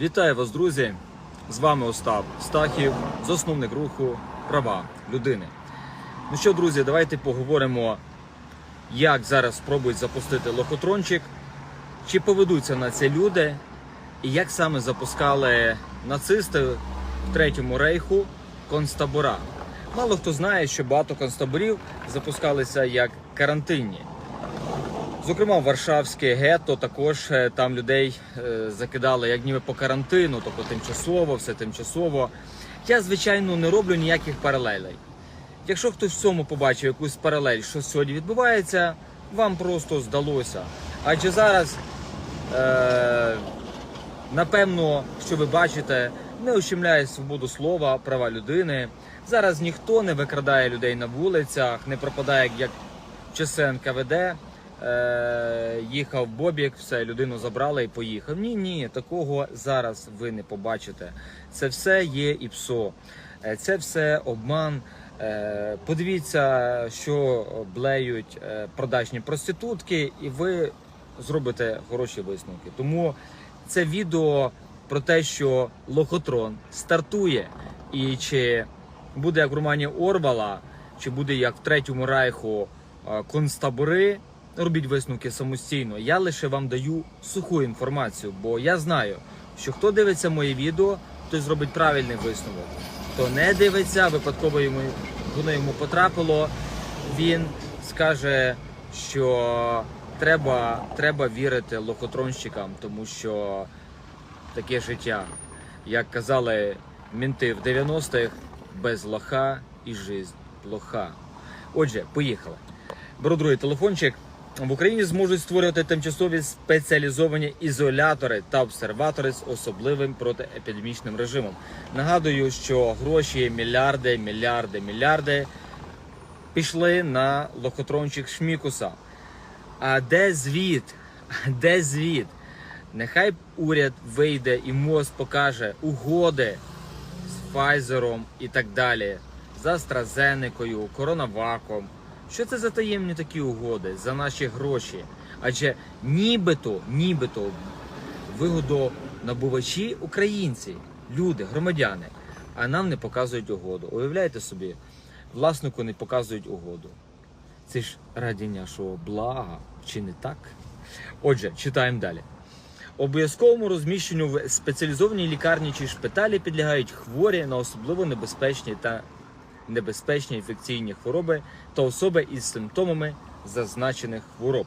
Вітаю вас, друзі! З вами Остап Стахів, засновник руху Права людини. Ну що, друзі, давайте поговоримо, як зараз спробують запустити лохотрончик, чи поведуться на це люди, і як саме запускали нацисти в Третьому рейху концтабора. Мало хто знає, що багато концтаборів запускалися як карантинні. Зокрема, Варшавське гетто також е, там людей е, закидали як ніби по карантину, тобто тимчасово, все тимчасово. Я, звичайно, не роблю ніяких паралелей. Якщо хтось в цьому побачив якусь паралель, що сьогодні відбувається, вам просто здалося. Адже зараз, е, напевно, що ви бачите, не ущемляє свободу слова, права людини. Зараз ніхто не викрадає людей на вулицях, не пропадає як часен КВД. Е, їхав Бобік, все, людину забрали і поїхав. Ні, ні, такого зараз ви не побачите. Це все є і ПСО. Е, Це все обман. Е, Подивіться, що блеють продажні проститутки, і ви зробите хороші висновки. Тому це відео про те, що лохотрон стартує, і чи буде як в романі Орвала, чи буде як в третьому райху концтабори. Робіть висновки самостійно. Я лише вам даю суху інформацію, бо я знаю, що хто дивиться моє відео, той зробить правильний висновок. Хто не дивиться, випадково йому воно йому потрапило, він скаже, що треба, треба вірити лохотронщикам, тому що таке життя. Як казали мінти в 90-х, без лоха і жизнь плоха. Отже, поїхали. Беру другий телефончик. В Україні зможуть створювати тимчасові спеціалізовані ізолятори та обсерватори з особливим протиепідемічним режимом. Нагадую, що гроші мільярди, мільярди, мільярди пішли на лохотрончик Шмікуса. А де звіт? Де звіт? Нехай уряд вийде і МОЗ покаже угоди з Файзером і так далі, з AstraZeneca, коронаваком. Що це за таємні такі угоди за наші гроші? Адже нібито, нібито вигодонабувачі українці, люди, громадяни, а нам не показують угоду. Уявляєте собі, власнику не показують угоду. Це ж раді нашого блага, чи не так? Отже, читаємо далі. Обов'язковому розміщенню в спеціалізованій лікарні чи шпиталі підлягають хворі на особливо небезпечні та небезпечні інфекційні хвороби та особи із симптомами зазначених хвороб.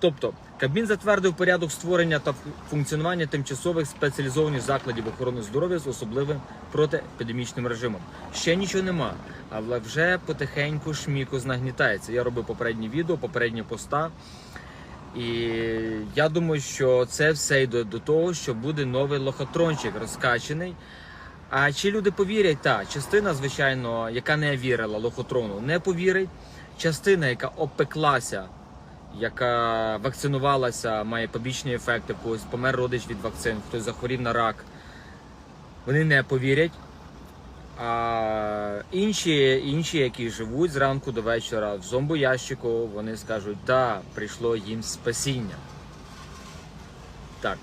Тобто, Кабмін затвердив порядок створення та функціонування тимчасових спеціалізованих закладів охорони здоров'я з особливим протиепідемічним режимом. Ще нічого нема, але вже потихеньку шміку нагнітається. Я робив попередні відео, попередні поста. І я думаю, що це все йде до того, що буде новий лохотрончик розкачений. А чи люди повірять? Так, частина, звичайно, яка не вірила лохотрону, не повірить. Частина, яка опеклася, яка вакцинувалася, має побічні ефекти, когось помер родич від вакцин, хтось захворів на рак, вони не повірять. А інші, інші, які живуть зранку до вечора в зомбоящику, вони скажуть, да, прийшло їм спасіння. Так,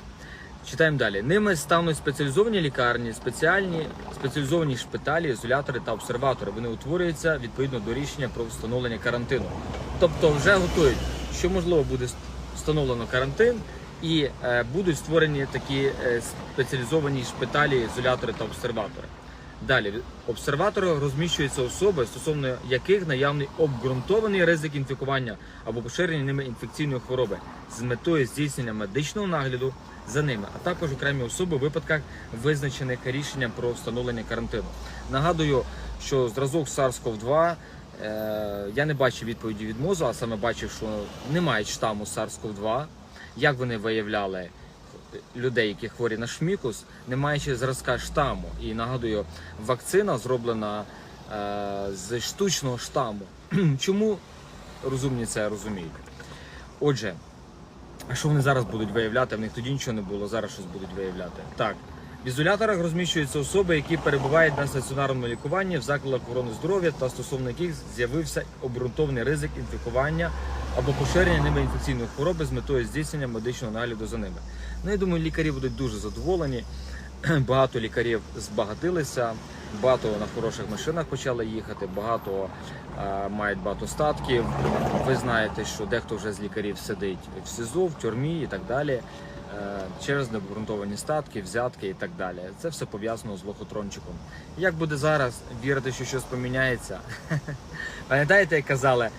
читаємо далі. Ними стануть спеціалізовані лікарні, спеціальні спеціалізовані шпиталі, ізолятори та обсерватори. Вони утворюються відповідно до рішення про встановлення карантину. Тобто вже готують, що можливо буде встановлено карантин, і е, будуть створені такі е, спеціалізовані шпиталі, ізолятори та обсерватори. Далі обсерватори розміщуються особи, стосовно яких наявний обґрунтований ризик інфікування або поширення ними інфекційної хвороби з метою здійснення медичного нагляду за ними, а також окремі особи у випадках, визначених рішенням про встановлення карантину. Нагадую, що зразок SARS-CoV-2 е, я не бачив відповіді від МОЗу, а саме бачив, що немає штаму SARS-CoV-2. Як вони виявляли людей, які хворі на шмікус, не маючи зразка штаму. І нагадую, вакцина зроблена е, з штучного штаму. Чому розумні це розуміють? Отже, а що вони зараз будуть виявляти? В них тоді нічого не було, зараз щось будуть виявляти. Так. В ізоляторах розміщуються особи, які перебувають на стаціонарному лікуванні в закладах охорони здоров'я та стосовно яких з'явився обґрунтований ризик інфікування або поширення ними інфекційної хвороби з метою здійснення медичного нагляду за ними. Ну, я думаю, лікарі будуть дуже задоволені. Багато лікарів збагатилися, багато на хороших машинах почали їхати, багато е, мають багато статків. Ви знаєте, що дехто вже з лікарів сидить в СІЗО, в тюрмі і так далі. е, Через необґрунтовані статки, взятки і так далі. Це все пов'язано з лохотрончиком. Як буде зараз вірити, що щось поміняється? Пам'ятаєте, як казали,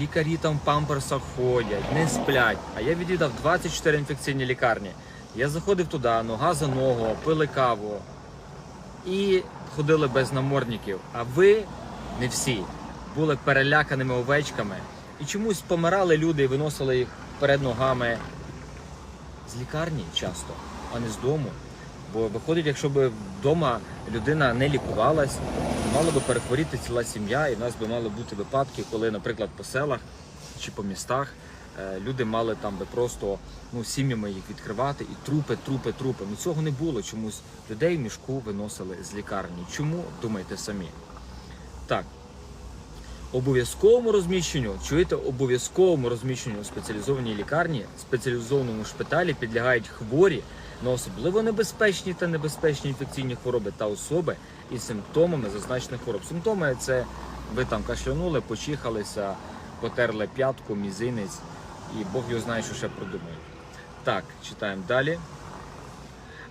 лікарі там в памперсах ходять, не сплять. А я відвідав 24 інфекційні лікарні. Я заходив туди, нога за ногу, пили каву і ходили без намордників. А ви не всі були переляканими овечками і чомусь помирали люди і виносили їх перед ногами з лікарні часто, а не з дому. Бо виходить, якщо б вдома людина не лікувалась, мала би перехворіти ціла сім'я, і в нас би мали бути випадки, коли, наприклад, по селах чи по містах люди мали там би просто ну, сім'ями їх відкривати і трупи, трупи, трупи. Ну цього не було. Чомусь людей в мішку виносили з лікарні. Чому думайте самі? Так. Обов'язковому розміщенню, чуєте, обов'язковому розміщенню у спеціалізованій лікарні, спеціалізованому шпиталі підлягають хворі на особливо небезпечні та небезпечні інфекційні хвороби та особи із симптомами зазначених хвороб. Симптоми це ви там кашлянули, почихалися, потерли п'ятку, мізинець, і Бог його знає, що ще продумають. Так, читаємо далі.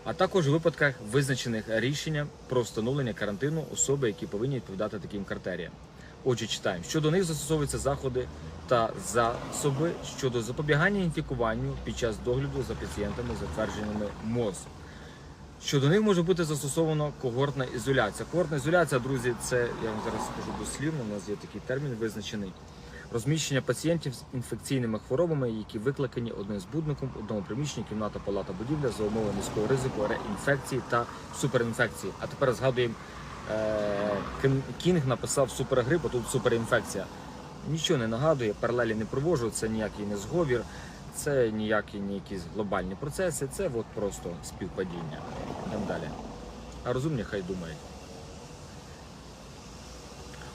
А також у випадках визначених рішенням про встановлення карантину особи, які повинні відповідати таким критеріям. Отже, читаємо, щодо них застосовуються заходи та засоби щодо запобігання інфікуванню під час догляду за пацієнтами, затвердженими МОЗ. Щодо них може бути застосовано когортна ізоляція. Когортна ізоляція, друзі, це я вам зараз скажу дослівно. У нас є такий термін визначений. Розміщення пацієнтів з інфекційними хворобами, які викликані одним збудником, в одному приміщенні, кімната, палата, будівля за умови низького ризику, реінфекції та суперінфекції. А тепер згадуємо, е, Кінг написав супергрип, а тут суперінфекція. Нічого не нагадує, паралелі не провожу, це ніякий не зговір, це ніякі не якісь глобальні процеси, це от просто співпадіння. Йдемо далі. А розумні хай думають.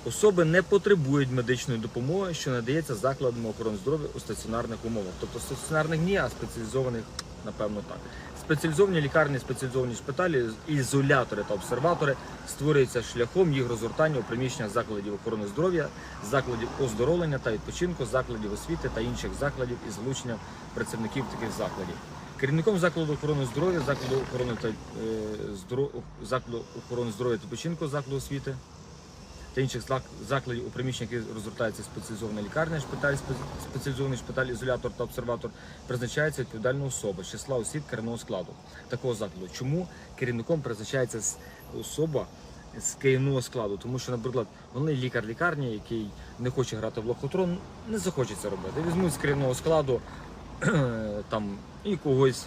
Особи не потребують медичної допомоги, що надається закладами охорони здоров'я у стаціонарних умовах. Тобто стаціонарних ні, а спеціалізованих, напевно, так. Спеціалізовані лікарні, спеціалізовані шпиталі, ізолятори та обсерватори створюються шляхом їх розгортання у приміщеннях закладів охорони здоров'я, закладів оздоровлення та відпочинку, закладів освіти та інших закладів із залученням працівників таких закладів. Керівником закладу охорони здоров'я, закладу охорони та е, здоро... закладу охорони здоров'я та відпочинку, закладу освіти та інших зак- закладів у приміщеннях, які розгортається спеціалізована лікарня, шпиталь, спеціалізований шпиталь, ізолятор та обсерватор, призначається відповідальна особа з числа осіб керівного складу такого закладу. Чому керівником призначається особа з керівного складу? Тому що, наприклад, вони лікар лікарні, який не хоче грати в лохотрон, не захоче це робити. Візьмуть з керівного складу там і когось,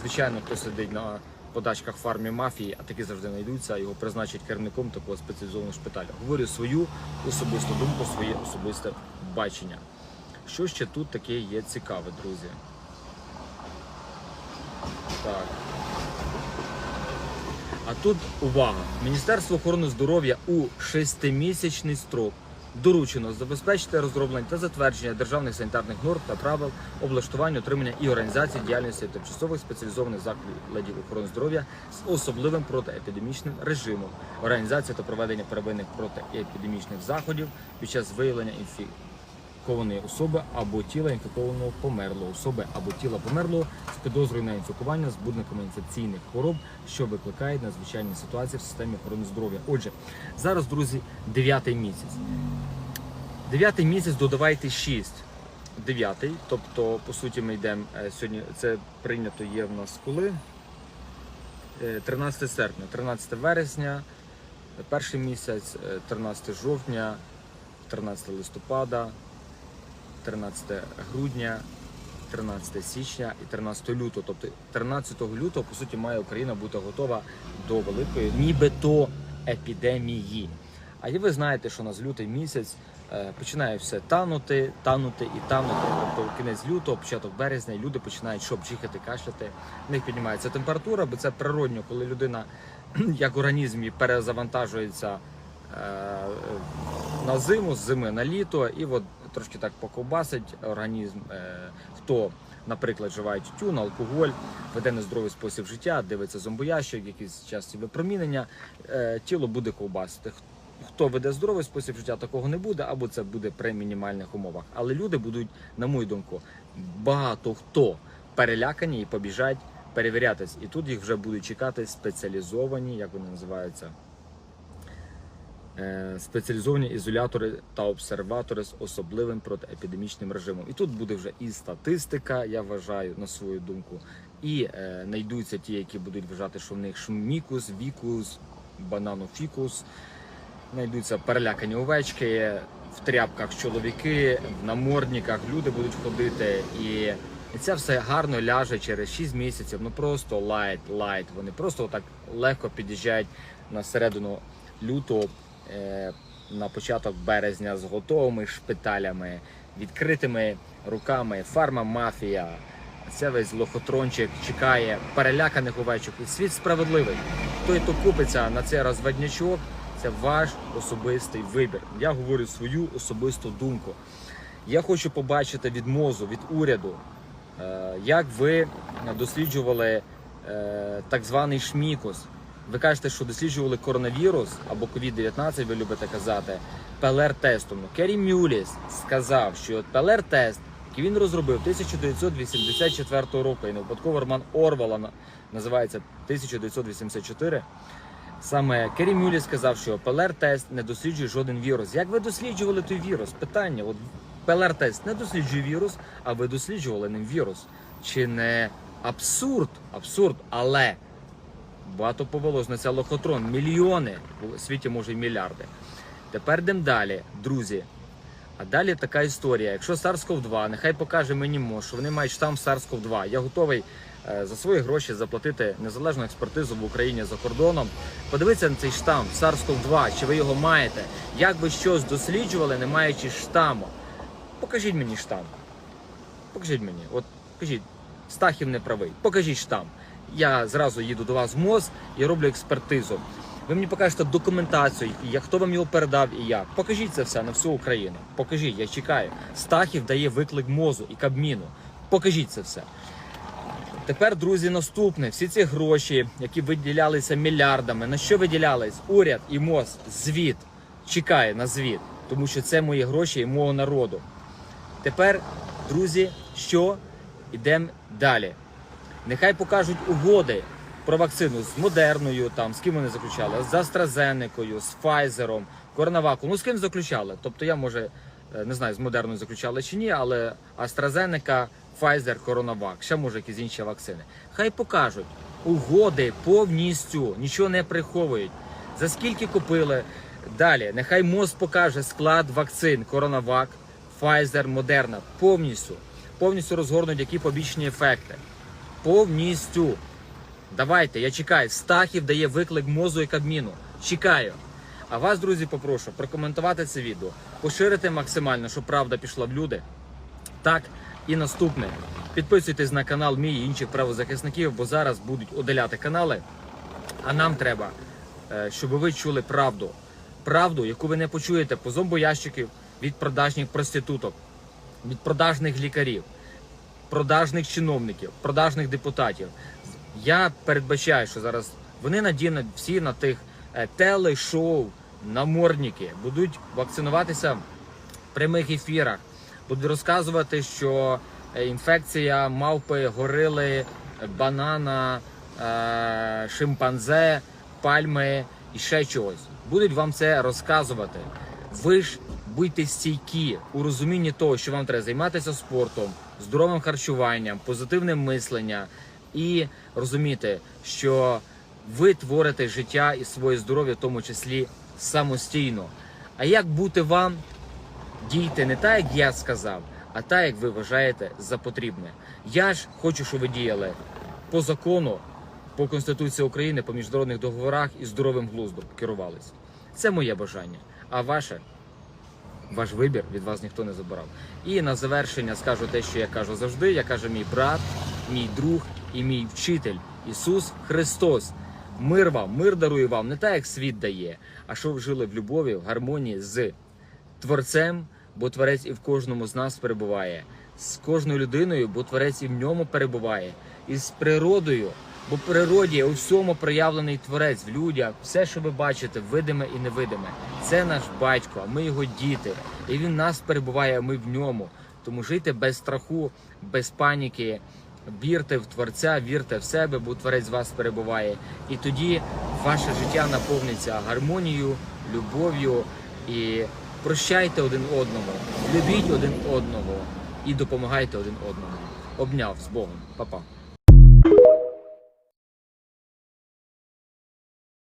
звичайно, хто сидить на подачках фармі мафії, а такі завжди знайдуться, його призначать керівником такого спеціалізованого шпиталя. Говорю свою особисту думку, своє особисте бачення. Що ще тут таке є цікаве, друзі? Так. А тут увага! Міністерство охорони здоров'я у шестимісячний строк доручено забезпечити розроблення та затвердження державних санітарних норм та правил облаштування, отримання і організації діяльності тимчасових спеціалізованих закладів охорони здоров'я з особливим протиепідемічним режимом, організація та проведення первинних протиепідемічних заходів під час виявлення інфекції інфікованої особи або тіла інфікованого померлого особи або тіла померлого з підозрою на інфікування збудниками інфекційних хвороб, що викликають надзвичайні ситуації в системі охорони здоров'я. Отже, зараз, друзі, дев'ятий місяць. Дев'ятий місяць додавайте 6. Дев'ятий, тобто, по суті, ми йдемо е, сьогодні. Це прийнято є в нас коли? Е, 13 серпня, 13 вересня, е, перший місяць, е, 13 жовтня, 13 листопада, 13 грудня, 13 січня і 13 лютого. Тобто 13 лютого, по суті, має Україна бути готова до великої, нібито епідемії. А і ви знаєте, що у нас лютий місяць е, починає все танути, танути і танути. Тобто кінець лютого, початок березня, люди починають що бчихати, кашляти. В них піднімається температура, бо це природньо, коли людина як організм перезавантажується е, на зиму, з зими на літо, і от трошки так поковбасить організм. Е, хто, наприклад, вживає тютюн, алкоголь, веде нездоровий спосіб життя, дивиться зомбоящик, якісь часті випромінення, е, тіло буде ковбасити. Хто веде здоровий спосіб життя, такого не буде, або це буде при мінімальних умовах. Але люди будуть, на мою думку, багато хто перелякані і побіжать перевірятись. І тут їх вже будуть чекати спеціалізовані, як вони називаються, спеціалізовані ізолятори та обсерватори з особливим протиепідемічним режимом. І тут буде вже і статистика, я вважаю, на свою думку, і е, знайдуться ті, які будуть вважати, що в них шмікус, вікус, бананофікус. Знайдуться перелякані овечки, в тряпках чоловіки, в намордниках люди будуть ходити. І, і це все гарно ляже через 6 місяців. Ну просто лайт, лайт. Вони просто так легко під'їжджають на середину лютого, е, на початок березня з готовими шпиталями, відкритими руками. Фарма мафія. Це весь лохотрончик чекає переляканих овечок. І світ справедливий. Той, хто купиться на цей розводнячок, це ваш особистий вибір. Я говорю свою особисту думку. Я хочу побачити від мозу, від уряду, е, як ви досліджували е, так званий шмікус. Ви кажете, що досліджували коронавірус або COVID-19, ви любите казати, ПЛР-тестом. Ну, Керрі Мюліс сказав, що ПЛР-тест, який він розробив 1984 року, і не випадково роман Орвала називається 1984. Саме Керрі Мюлі сказав, що ПЛР-тест не досліджує жоден вірус. Як ви досліджували той вірус? Питання: от ПЛР-тест не досліджує вірус, а ви досліджували ним вірус. Чи не абсурд? Абсурд, але багато повелось на це лохотрон. Мільйони у світі може й мільярди. Тепер йдемо далі, друзі. А далі така історія. Якщо SARS-CoV-2, нехай покаже мені МОЗ, що вони мають штам SARS-CoV-2. Я готовий е, за свої гроші заплатити незалежну експертизу в Україні за кордоном. Подивіться на цей штам SARS-CoV-2, чи ви його маєте. Як ви щось досліджували, не маючи штаму? Покажіть мені штам. Покажіть мені. От кажіть, Стахів не правий. Покажіть штам. Я зразу їду до вас в МОЗ і роблю експертизу. Ви мені покажете документацію, як хто вам його передав і як. Покажіть це все на всю Україну. Покажіть, я чекаю. Стахів дає виклик мозу і Кабміну. Покажіть це все. Тепер, друзі, наступне. Всі ці гроші, які виділялися мільярдами, на що виділялись? Уряд і МОЗ, звіт чекає на звіт, тому що це мої гроші і мого народу. Тепер, друзі, що йдемо далі? Нехай покажуть угоди про вакцину з Модерною, там з ким вони заключали, з AstraZeneca, з Pfizer, Коронаваком. Ну з ким заключали? Тобто я може е, не знаю, з Модерною заключали чи ні, але AstraZeneca, Pfizer, Coronavac, ще може якісь інші вакцини. Хай покажуть угоди повністю, нічого не приховують. За скільки купили? Далі, нехай МОЗ покаже склад вакцин Coronavac, Pfizer, Moderna повністю. Повністю розгорнуть які побічні ефекти. Повністю. Давайте, я чекаю. Стахів дає виклик мозу і кабміну. Чекаю. А вас, друзі, попрошу прокоментувати це відео, поширити максимально, щоб правда пішла в люди. Так, і наступне. Підписуйтесь на канал мій і інших правозахисників, бо зараз будуть удаляти канали. А нам треба, е, щоб ви чули правду. Правду, яку ви не почуєте по зомбоящиків від продажних проституток, від продажних лікарів, продажних чиновників, продажних депутатів. Я передбачаю, що зараз вони надінуть всі на тих е, телешоу, намордники, будуть вакцинуватися в прямих ефірах, будуть розказувати, що е, інфекція мавпи, горили, банана, е, шимпанзе, пальми і ще чогось. Будуть вам це розказувати. Ви ж будьте стійкі у розумінні того, що вам треба займатися спортом, здоровим харчуванням, позитивним мисленням і розуміти, що ви творите життя і своє здоров'я, в тому числі самостійно. А як бути вам, дійте не так, як я сказав, а так, як ви вважаєте за потрібне. Я ж хочу, щоб ви діяли по закону, по Конституції України, по міжнародних договорах і здоровим глуздом керувались. Це моє бажання. А ваше ваш вибір від вас ніхто не забирав. І на завершення скажу те, що я кажу завжди. Я кажу мій брат, мій друг і мій вчитель Ісус Христос. Мир вам, мир дарує вам не так, як світ дає, а що ви жили в любові, в гармонії з Творцем, бо Творець і в кожному з нас перебуває, з кожною людиною, бо Творець і в ньому перебуває, і з природою, бо в природі у всьому проявлений Творець в людях. Все, що ви бачите, видиме і невидиме, це наш батько, а ми його діти. І він нас перебуває, а ми в ньому. Тому жийте без страху, без паніки. Вірте в Творця, вірте в себе, бо Творець вас перебуває. І тоді ваше життя наповниться гармонією, любов'ю і прощайте один одного, любіть один одного і допомагайте один одному. Обняв з Богом, Па-па.